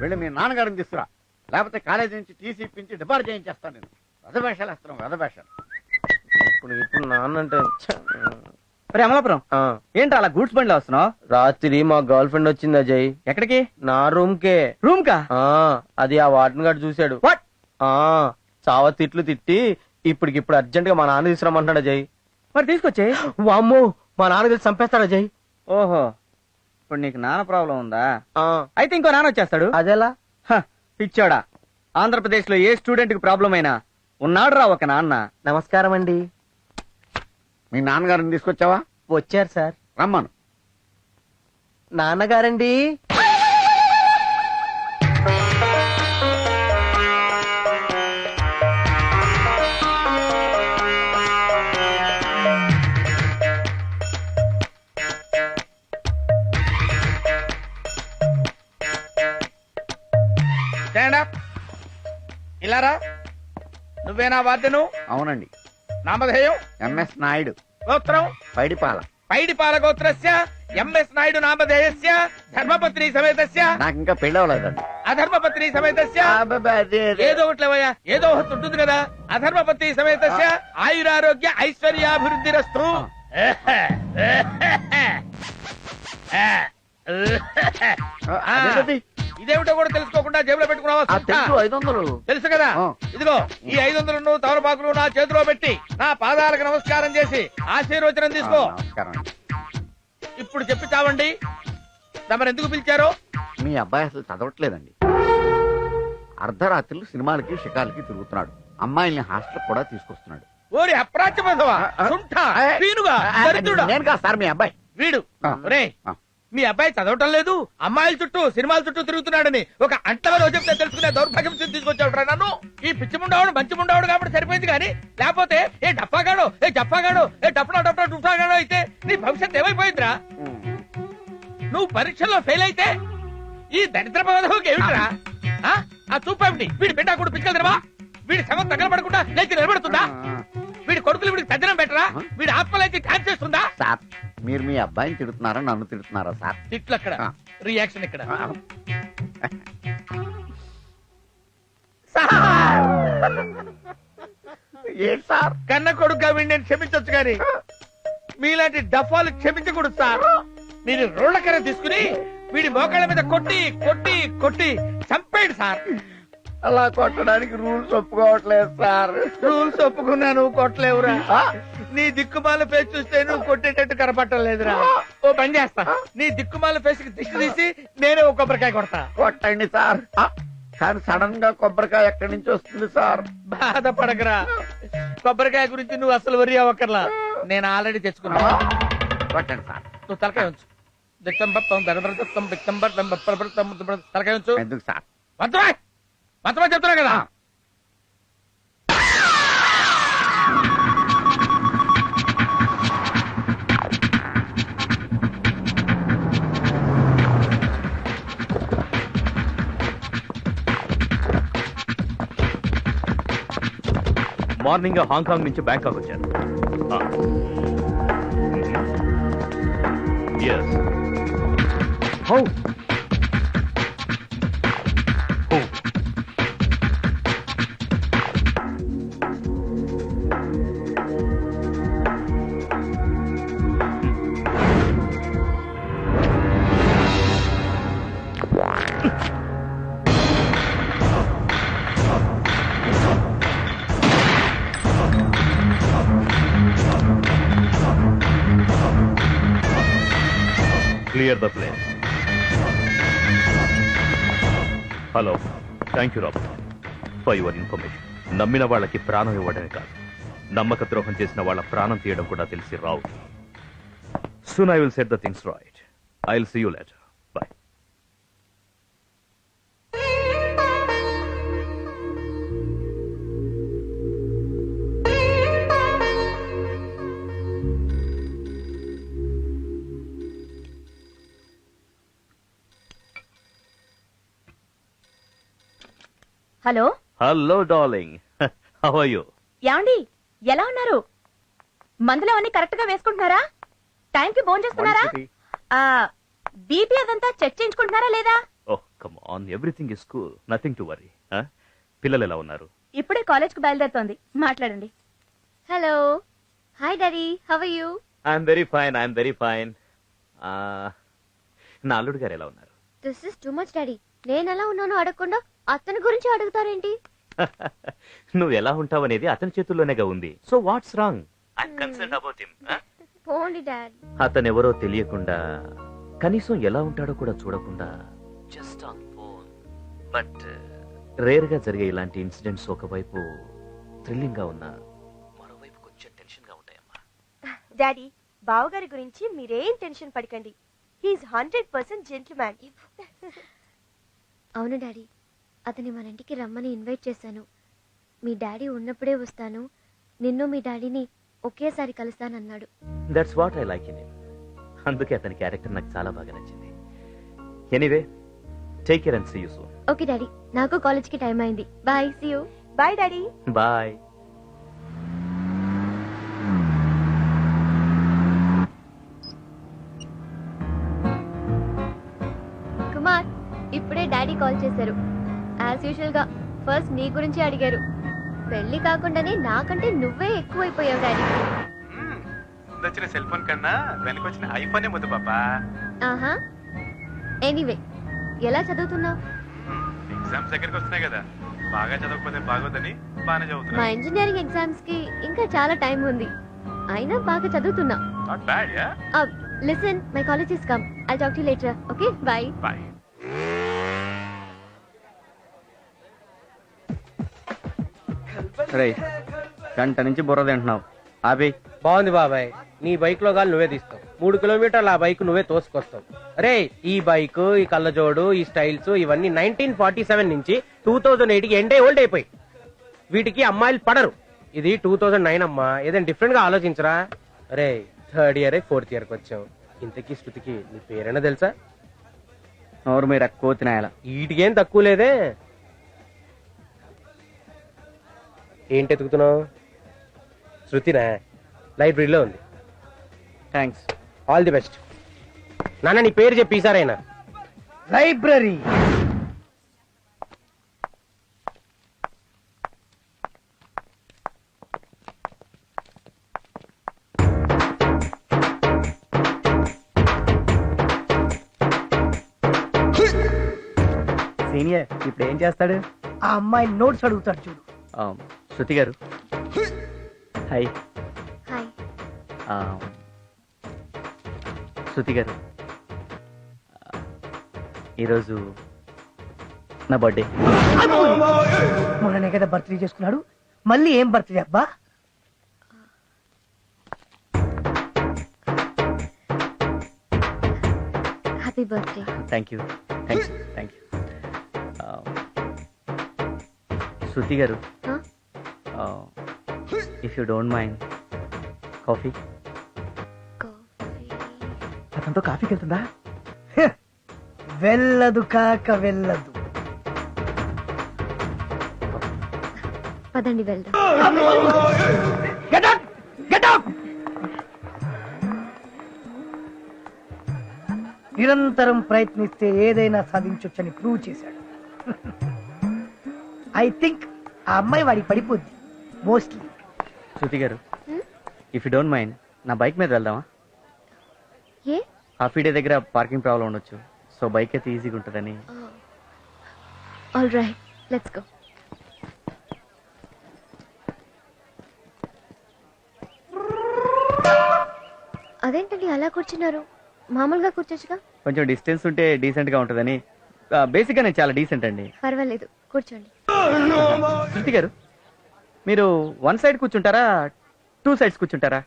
వెళ్ళి మీ నాన్నగారిని తీసుకురా. లేకపోతే కాలేజీ నుంచి టీసీ ఇప్పించి డిపార్ట్ చేయించేస్తాను నేను. రథవేషాలు వేస్తున్నాం రథవేషాలు ఇప్పుడు ఇప్పుడు నాన్న అంటే అమలాపురం ఏంటి అలా గూడ్స్ బండిలో వస్తున్నావు? రాత్రి మా గర్ల్ ఫ్రెండ్ వచ్చింది అజయ్. ఎక్కడికి? నా రూమ్ కే రూమ్ కా ఆ అది ఆ వాటిని గడు చూశాడు. చావ తిట్లు తిట్టి ఇప్పటికిప్పుడు అర్జెంట్గా మా నాన్న తీసుకురమ్మంటాడు అజయ్. మరి తీసుకొచ్చే వామ్మో మా నాన్న తెలిసి చంపేస్తాడు అజయ్. ఓహో. ఇప్పుడు నీకు నాన్న ప్రాబ్లం ఉందా? అయితే ఇంకో నాన్న వచ్చేస్తాడు. అదెలా? పిచ్చోడా. ఆంధ్రప్రదేశ్లో ఏ స్టూడెంట్కి ప్రాబ్లం అయినా ఉన్నాడు రా ఒక నాన్న. నమస్కారం అండి. మీ నాన్నగారిని తీసుకొచ్చావా? వచ్చారు సార్. రమ్మను. నాన్నగారండి. ఇలారా నువ్వేనా వాద్యను అవునండి. నామధేయం? ఎంఎస్ నాయుడు. గోత్రం? పైడిపాల. పైడిపాల గోత్రస్య ఎంఎస్ నాయుడు నామధేయస్య ధర్మపత్ని సమేతస్య. నాకు ఇంకా పెళ్ళి అవ్వలేదండి అధర్మపత్ని సమేతస్య. ఏదో ఒకట్లేవయ్యా ఏదో ఒకటి ఉంటుంది కదా. అధర్మపత్ని సమేతస్య ఆయురారోగ్య ఐశ్వర్యాభివృద్ధిరస్తు. ఆ, అదేంటది? ఇదేమిటో కూడా తెలుసుకోకుండా జేబులో పెట్టుకున్నావా ఆ? తెలుసు ఐదు వందలు తెలుసు కదా ఆ. ఇదిగో ఈ ఐదు వందలను తమలపాకులు నా చేతిలో పెట్టి నా పాదాలకు నమస్కారం చేసి ఆశీర్వచనం ఆ, తీసుకో నమస్కారం అండి. ఇప్పుడు చెప్పి చావండి తమరు ఎందుకు పిలిచారో మీ అబ్బాయి అసలు చదవట్లేదండి అర్ధరాత్రులు సినిమాలకి షికాలకి తిరుగుతున్నాడు అమ్మాయిల్ని హాస్టల్ కూడా తీసుకొస్తున్నాడు ఓరి అప్రాచ్యబంధవా ఆ, ఆ. సుంఠ ఆ, పీనుగా ఆ, దరిద్రుడా నేను కాదు సార్ మీ అబ్బాయి వీడు ఆ. ఒరేయ్ ఆ. మీ అబ్బాయి చదవటం లేదు అమ్మాయిల చుట్టూ సినిమాల చుట్టూ తిరుగుతున్నాడని ఒక అంటలో చెప్తే తెలుసుకునే దౌర్భాగ్యం తీసుకొచ్చావుట్రా నన్ను. ఈ పిచ్చి ముండావుడు మంచి ముండావుడు కాబట్టి సరిపోయింది కానీ లేకపోతే ఏ డప్పాగాడో ఏ జప్పాగాడో ఏ డప్పనా డప్పనా డుఫాగాడో అయితే నీ భవిష్యత్తు ఏమైపోయిందిరా? నువ్వు పరీక్షల్లో ఫెయిల్ అయితే ఈ దరిద్ర బోధకు ఏమిట్రా? ఆ? చూపేమిటి వీడి బిడ్డ కూడా పిచ్చుకలు తినవా వీడి శవం తగలబడకుండా లేచి నిలబడుతుందా? వీడి కొడుకులు వీడికి తద్దినం పెట్టరా? వీడి ఆత్మ లేచి డాన్స్ చేస్తుందా? మీరు మీ అబ్బాయిని తిడుతున్నారా నన్ను తిడుతున్నారా సార్? తిట్లు అక్కడ ఆ. రియాక్షన్ ఇక్కడ. ఏంటి సార్! కన్న కొడుకు వీడిని నేను క్షమించొచ్చు కానీ మీలాంటి డఫాలు క్షమించకూడదు సార్. మీరు రోడ్ల కర్ర తీసుకుని వీడి మోకాళ్ళ మీద కొట్టి కొట్టి కొట్టి చంపేయండి సార్. అలా కొట్టడానికి రూల్స్ ఒప్పుకోవట్లేదు సార్. రూల్స్ ఒప్పుకున్నాను కొట్టలేవురా. ఆ, నీ దిక్కుమాల ఫేస్ చూస్తే నువ్వు కొట్టేటట్టు కనపట్టలేదురా ఓ పని చేస్తా నీ దిక్కుమాల ఫేస్కి దిష్టి తీసి నేనే ఒక కొబ్బరికాయ కొడతా. కొట్టండి సార్. కానీ సడన్గా కొబ్బరికాయ ఎక్కడి నుంచి వస్తుంది సార్? బాధపడకరా. కొబ్బరికాయ గురించి నువ్వు అసలు వరి అవ్వకర్లా నేను ఆల్రెడీ తెచ్చుకున్నా కొట్టండి సార్. నువ్వు తలకాయ ఉంచు. బప్పరబర్తం ముద్దబడ- తలకాయ ఉంచు. ఎందుకు సార్? మంత్రమా మంత్రమా చెప్తున్నా కదా. మార్నింగ్ హాంకాంగ్ నుంచి బ్యాంకాక్ వచ్చాను. Yes how? Clear the place. Hello thank you Robert. For your information నమ్మిన వాళ్ళకి ప్రాణం ఇవ్వడమే కాదు. నమ్మక ద్రోహం చేసిన వాళ్ళ ప్రాణం తీయడం కూడా తెలిసి రావు. Soon I will set the things right I will see you let hello? Hello darling. How are you ఏమండి? ఎలా ఉన్నారు? మందులు అవన్నీ కరెక్ట్గా వేసుకుంటున్నారా? టైం కి భోజనం చేస్తున్నారా? బీపీ అదంతా చెక్ చేయించుకుంటున్నారా లేదా? ఓహ్ come on everything is cool nothing to worry పిల్లలు ఎలా ఉన్నారు? ఇప్పుడే కాలేజ్కు బయలుదేరుతోంది. మాట్లాడండి. Hello hi daddy how you I'm very fine I'm very fine నా అల్లుడు గారు ఎలా ఉన్నారు? This is too much daddy నేను ఎలా ఉన్నానో అడగకుండా అతని గురించి అడుగుతారేంటి? నువ్వు ఎలా ఉంటావు అనేది అతని చేతుల్లోనేగా ఉంది. So what's wrong I consult about him పోండి డాడ్. అతను ఎవరో తెలియకుండా కనీసం ఎలా ఉంటాడో కూడా చూడకుండా జస్ట్ ఆన్ ఫోన్ బట్ రేర్గా జరిగే ఇలాంటి ఇన్సిడెంట్స్ ఒకవైపు థ్రిల్లింగ్గా ఉన్నా మరోవైపు కొంచెం టెన్షన్గా ఉంటాయమ్మా. డాడీ బావగారి గురించి మీరేం టెన్షన్ పడకండి. He is hundred percent gentleman అవును డాడీ. అతని మన ఇంటికి రమ్మని ఇన్వైట్ చేశాను. మీ డాడీ ఉన్నప్పుడే వస్తాను. నిన్ను మీ డాడీని ఒకేసారి కలుస్తానన్నాడు. That's what I like in అందుకే అతని క్యారెక్టర్ నాకు చాలా బాగా నచ్చింది. Anyway take care and see you soon okay daddy. నాకు కాలేజ్కి టైం అయింది. Bye see you bye daddy. Bye Kumar ఇప్పుడే డాడీ కాల్ చేశారు. యాజ్ యూజువల్గా ఫస్ట్ నీ గురించి అడిగారు. పెళ్ళి కాకుండానే నాకంటే నువ్వే ఎక్కువైపోయావు డాడీ. వచ్చిన సెల్ ఫోన్ కన్నా వెనకొచ్చిన ఐఫోనే ముద్దు పాపా. ఆహా. ఎనీవే ఎలా చదువుతున్నావు? ఎగ్జామ్స్ దగ్గరికి వస్తున్నాయి కదా. బాగా చదవకపోతే బాగోదని బాగానే మా చదువుతున్నా ఇంజనీరింగ్ ఎగ్జామ్స్కి ఇంకా చాలా టైం ఉంది. అయినా బాగా చదువుతున్నా. Not bad yeah listen my college is come I talk to later okay bye bye రే గంట నుంచి బుర్ర తింటున్నావు. ఆపి. బాగుంది బాబాయ్. నీ బైక్లో గాలి నువ్వే తీస్తావు. మూడు కిలోమీటర్ల ఆ బైక్ నువ్వే తోసుకొస్తావు. రే ఈ బైక్ ఈ కళ్ళజోడు ఈ స్టైల్స్ ఇవన్నీ నైన్టీన్ ఫార్టీ సెవెన్ నుంచి టూ థౌజండ్ ఎయిట్కి ఎండే ఓల్డ్ అయిపోయి. వీటికి అమ్మాయిలు పడరు. ఇది టూ థౌజండ్ నైన్ అమ్మా. ఏదైనా డిఫరెంట్గా ఆలోచించరా? రే థర్డ్ ఇయర్ ఫోర్త్ ఇయర్కి వచ్చావు. ఇంతకీ శృతికి నీ పేరైనా తెలుసా? నోరు మీరు ఎక్కువ తినాయాల వీటికేం తక్కువ లేదే. ఏంటి ఎతుకుతున్నావు? శృతినా లైబ్రరీలో ఉంది. థ్యాంక్స్ ఆల్ ది బెస్ట్ నాన్న నీ పేరు చెప్పి ఈసారైనా. లైబ్రరీ. సీనియర్ ఇప్పుడు ఏం చేస్తాడు? ఆ అమ్మాయి నోట్స్ అడుగుతాడు చూడు. శృతి గారు. హాయ్. హాయ్. ఆ, శృతి గారు. ఆ, ఈరోజు నా బర్త్డే. మొన్ననే కదా బర్త్డే చేసుకున్నాడు. మళ్ళీ ఏం బర్త్డే అబ్బా? Happy birthday thank you thank you thank you Shruti garu? If you don't mind coffee అతనితో కాఫీకి వెళ్తుందా? వెళ్ళదు కాక వెళ్ళదు. పదండి వెళ్దాం. Get up! Get up! నిరంతరం ప్రయత్నిస్తే ఏదైనా సాధించొచ్చని ప్రూవ్ చేశాడు. ఐ థింక్ ఆ అమ్మాయి వాడికి పడిపోద్ది. Mostly Shruti garu? If you don't mind నా బైక్ మీద వెళ్దామా? ఏ? హాఫీ డే దగ్గర పార్కింగ్ ప్రాబ్లం ఉండొచ్చు. సో బైక్ అయితే ఈజీగా ఉంటుందని. ఆల్ రైట్ లెట్స్ గో అదేంటండి అలా కూర్చున్నారు? మామూలుగా కూర్చోచ్చుగా? కొంచెం డిస్టెన్స్ ఉంటే డీసెంట్గా ఉంటుందని. బేసిక్గా నేను చాలా డీసెంట్ అండి. పర్వాలేదు. కూర్చోండి. శృతి గారు మీరు వన్ సైడ్ కూర్చుంటారా టూ సైడ్స్ కూర్చుంటారా?